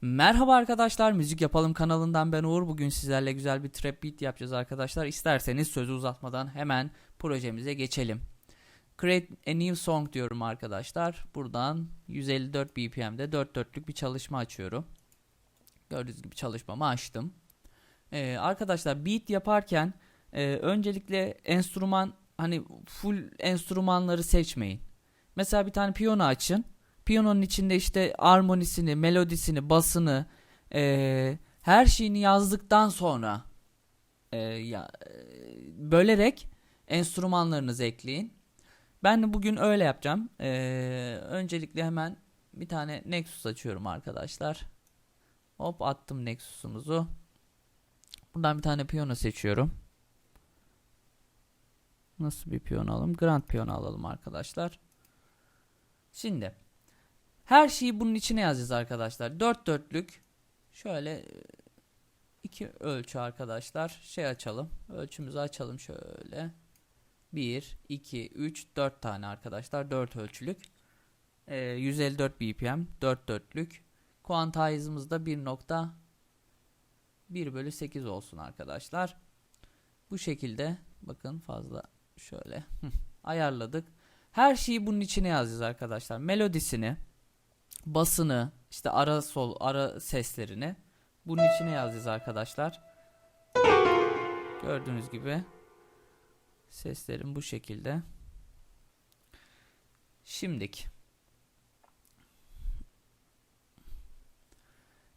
Merhaba arkadaşlar, Müzik Yapalım kanalından ben Uğur. Bugün sizlerle güzel bir trap beat yapacağız arkadaşlar. İsterseniz sözü uzatmadan hemen projemize geçelim. Create a new song diyorum arkadaşlar. Buradan 154 BPM'de 4 dörtlük bir çalışma açıyorum. Gördüğünüz gibi çalışmamı açtım. Ee, arkadaşlar beat yaparken e, öncelikle enstrüman hani full enstrümanları seçmeyin. Mesela bir tane piyano açın. Piyanonun içinde işte armonisini, melodisini, basını, eee, her şeyini yazdıktan sonra eee, ya, eee, bölerek enstrümanlarınızı ekleyin. Ben de bugün öyle yapacağım. Eee, öncelikle hemen bir tane Nexus açıyorum arkadaşlar. Hop attım Nexus'umuzu. Buradan bir tane piyano seçiyorum. Nasıl bir piyano alalım? Grand piyano alalım arkadaşlar. Şimdi her şeyi bunun içine yazacağız arkadaşlar. Dört dörtlük şöyle e, iki ölçü arkadaşlar. Şey açalım. Ölçümüzü açalım şöyle. 1, 2, 3, 4 tane arkadaşlar. 4 ölçülük. Ee, 154 BPM. 4 dörtlük. Quantize'ımız da 1.1 bölü 8 olsun arkadaşlar. Bu şekilde bakın fazla şöyle ayarladık. Her şeyi bunun içine yazacağız arkadaşlar. Melodisini, basını, işte ara sol, ara seslerini bunun içine yazacağız arkadaşlar. Gördüğünüz gibi seslerim bu şekilde. Şimdik.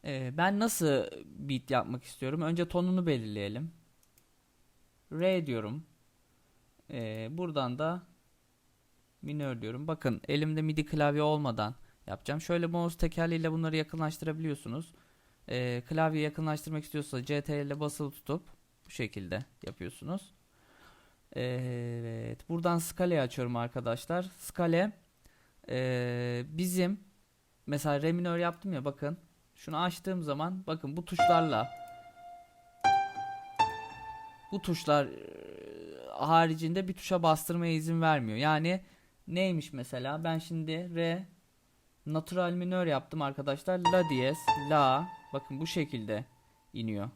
Ee, ben nasıl beat yapmak istiyorum? Önce tonunu belirleyelim. Re diyorum. Ee, buradan da minör diyorum. Bakın elimde MIDI klavye olmadan yapacağım. Şöyle mouse tekerleğiyle bunları yakınlaştırabiliyorsunuz. Ee, klavye yakınlaştırmak istiyorsa CTRL ile basılı tutup bu şekilde yapıyorsunuz. Evet. Buradan skaleyi açıyorum arkadaşlar. Skale ee, bizim mesela re minör yaptım ya bakın. Şunu açtığım zaman bakın bu tuşlarla bu tuşlar e, haricinde bir tuşa bastırmaya izin vermiyor. Yani neymiş mesela? Ben şimdi re natural minör yaptım arkadaşlar. La diyez, la bakın bu şekilde iniyor.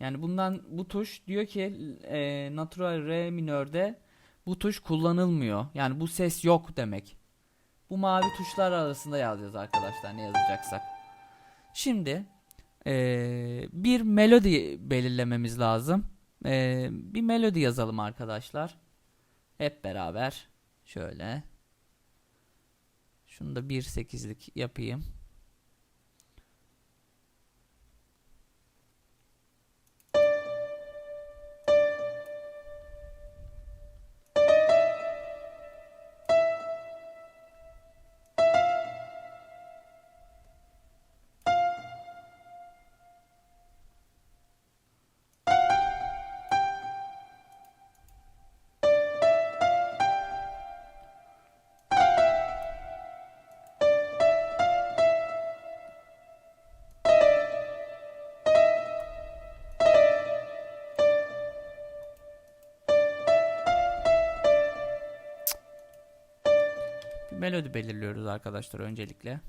Yani bundan bu tuş diyor ki e, natural re minörde bu tuş kullanılmıyor. Yani bu ses yok demek. Bu mavi tuşlar arasında yazacağız arkadaşlar ne yazacaksak. Şimdi e, bir melodi belirlememiz lazım. E, bir melodi yazalım arkadaşlar. Hep beraber şöyle. Şunu da 1.8'lik yapayım. Melodi belirliyoruz arkadaşlar öncelikle.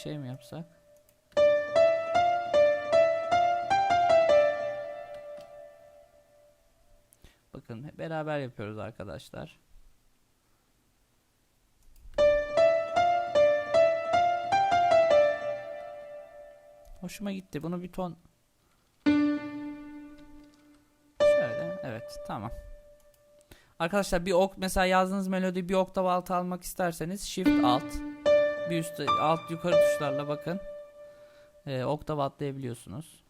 Şey mi yapsak? Bakın hep beraber yapıyoruz arkadaşlar. Hoşuma gitti. Bunu bir ton Şöyle evet tamam. Arkadaşlar bir ok mesela yazdığınız melodiyi bir oktav altı almak isterseniz shift alt bir üst alt yukarı tuşlarla bakın ee, e, oktav atlayabiliyorsunuz.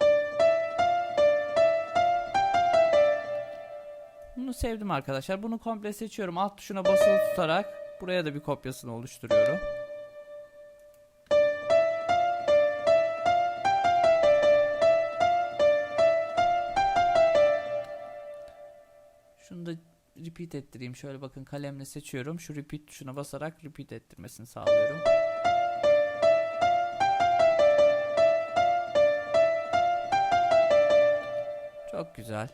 Bunu sevdim arkadaşlar. Bunu komple seçiyorum. Alt tuşuna basılı tutarak buraya da bir kopyasını oluşturuyorum. Şunu da repeat ettireyim. Şöyle bakın kalemle seçiyorum. Şu repeat tuşuna basarak repeat ettirmesini sağlıyorum. Çok güzel.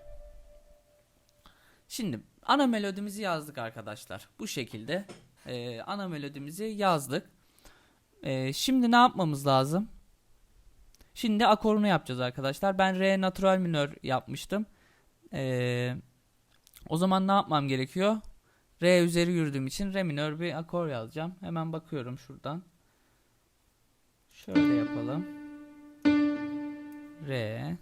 Şimdi ana melodimizi yazdık arkadaşlar. Bu şekilde Ee, ana melodimizi yazdık. Ee, şimdi ne yapmamız lazım? Şimdi akorunu yapacağız arkadaşlar. Ben re natural minör yapmıştım. Ee, o zaman ne yapmam gerekiyor? Re üzeri yürüdüğüm için re minör bir akor yazacağım. Hemen bakıyorum şuradan. Şöyle yapalım. Re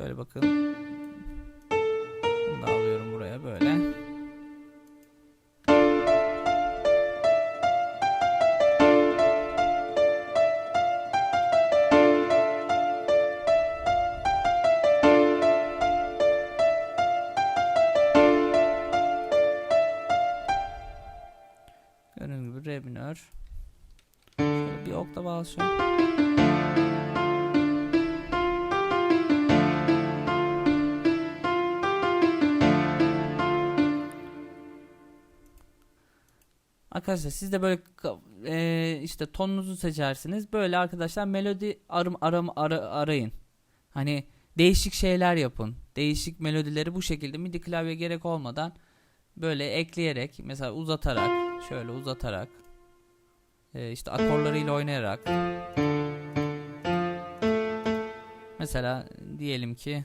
Şöyle bakın. Bunu da alıyorum buraya böyle. Gördüğünüz gibi re minör. Şöyle bir oktav alacağım. Arkadaşlar siz de böyle e, işte tonunuzu seçersiniz. Böyle arkadaşlar melodi arım aram ara, arayın. Hani değişik şeyler yapın. Değişik melodileri bu şekilde MIDI klavye gerek olmadan böyle ekleyerek mesela uzatarak şöyle uzatarak e, işte akorlarıyla oynayarak mesela diyelim ki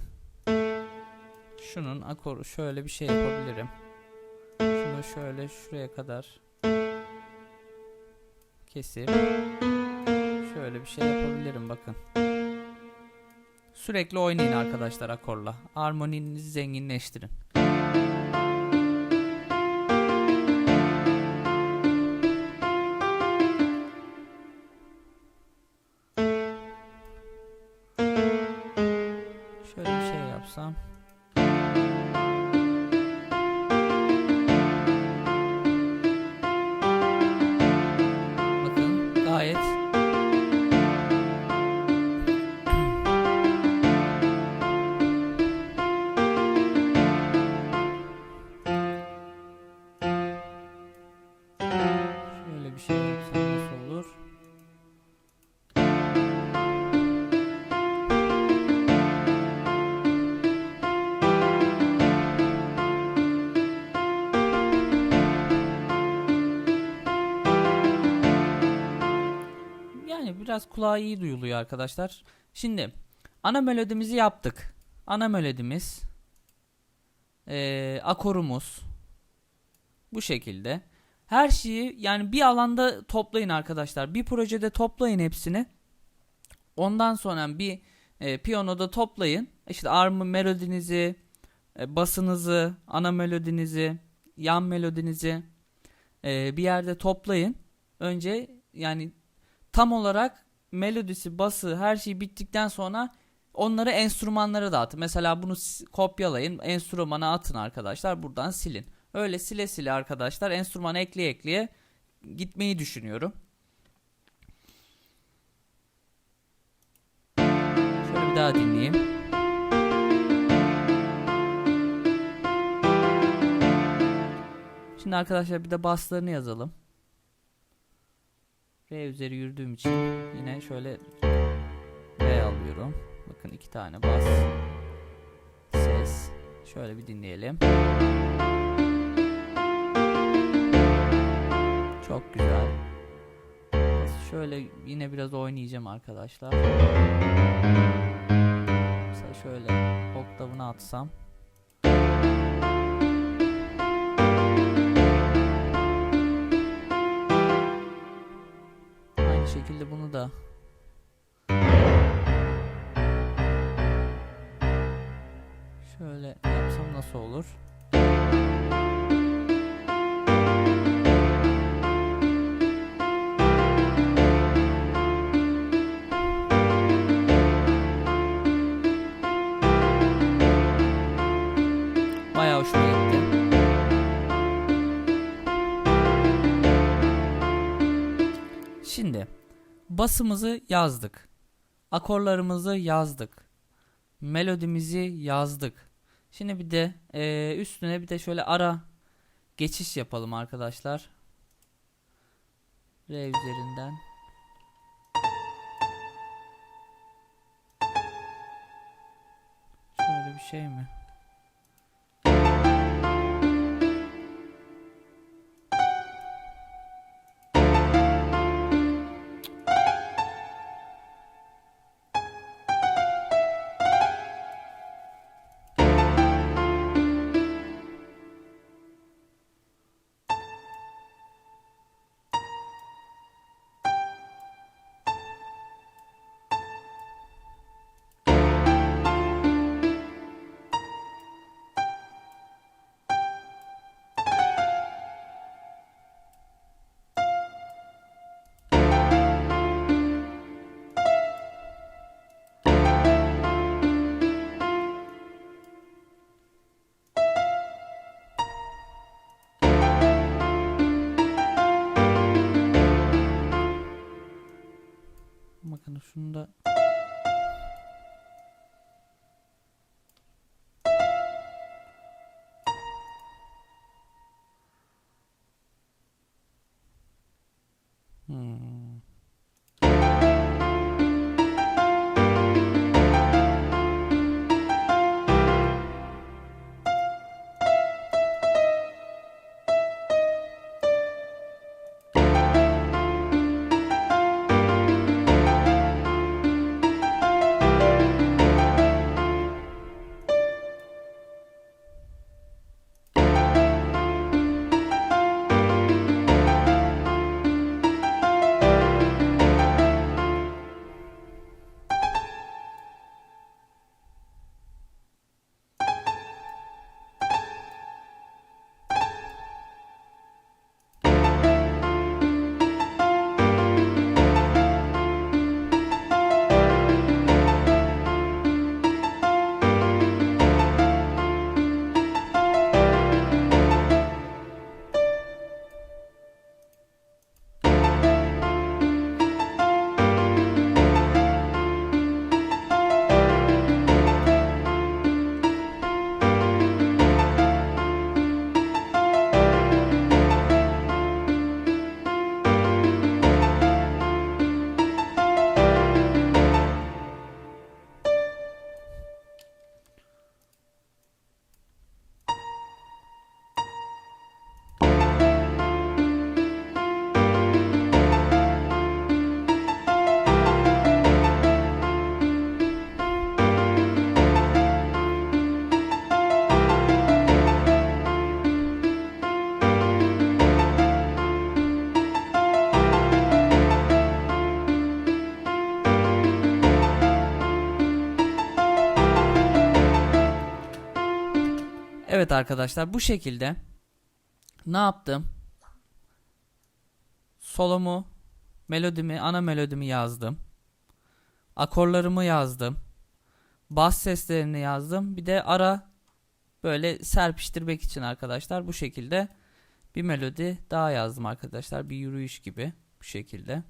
şunun akoru şöyle bir şey yapabilirim. Şunu şöyle şuraya kadar kesip şöyle bir şey yapabilirim bakın. Sürekli oynayın arkadaşlar akorla. Armoninizi zenginleştirin. Yani biraz kulağa iyi duyuluyor arkadaşlar. Şimdi ana melodimizi yaptık. Ana melodimiz, eee, akorumuz bu şekilde. Her şeyi yani bir alanda toplayın arkadaşlar. Bir projede toplayın hepsini. Ondan sonra bir e, piyanoda toplayın. İşte arm melodinizi, e, basınızı, ana melodinizi, yan melodinizi e, bir yerde toplayın. Önce yani tam olarak melodisi, bası, her şey bittikten sonra onları enstrümanlara dağıtın. Mesela bunu kopyalayın, enstrümana atın arkadaşlar. Buradan silin. Öyle sile sile arkadaşlar enstrümanı ekleye ekleye gitmeyi düşünüyorum. Şöyle bir daha dinleyeyim. Şimdi arkadaşlar bir de baslarını yazalım. R üzeri yürüdüğüm için yine şöyle R alıyorum. Bakın iki tane bas. Ses. Şöyle bir dinleyelim. Çok güzel. Şöyle yine biraz oynayacağım arkadaşlar. Mesela şöyle oktavını atsam. olur. Bayağı hoşuma gitti. Şimdi basımızı yazdık. Akorlarımızı yazdık. Melodimizi yazdık. Şimdi bir de eee, üstüne bir de şöyle ara geçiş yapalım arkadaşlar. R üzerinden. Şöyle bir şey mi? Şunu Evet arkadaşlar bu şekilde ne yaptım? Solomu, melodimi, ana melodimi yazdım. Akorlarımı yazdım. Bas seslerini yazdım. Bir de ara böyle serpiştirmek için arkadaşlar bu şekilde bir melodi daha yazdım arkadaşlar. Bir yürüyüş gibi bu şekilde.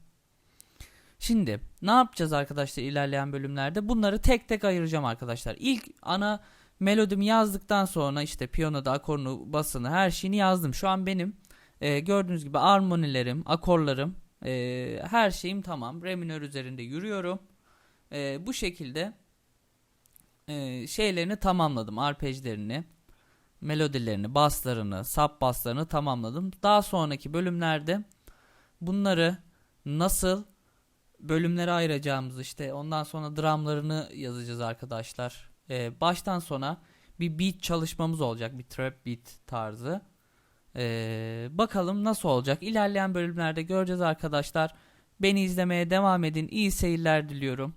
Şimdi ne yapacağız arkadaşlar ilerleyen bölümlerde? Bunları tek tek ayıracağım arkadaşlar. İlk ana melodimi yazdıktan sonra işte piyanoda akorunu, basını her şeyini yazdım. Şu an benim e, gördüğünüz gibi armonilerim, akorlarım, e, her şeyim tamam. Re minör üzerinde yürüyorum. E, bu şekilde e, şeylerini tamamladım. Arpejlerini, melodilerini, baslarını, sub baslarını tamamladım. Daha sonraki bölümlerde bunları nasıl bölümlere ayıracağımız işte ondan sonra drumlarını yazacağız arkadaşlar. Ee, baştan sona bir beat çalışmamız olacak. Bir trap beat tarzı. Ee, bakalım nasıl olacak. İlerleyen bölümlerde göreceğiz arkadaşlar. Beni izlemeye devam edin. İyi seyirler diliyorum.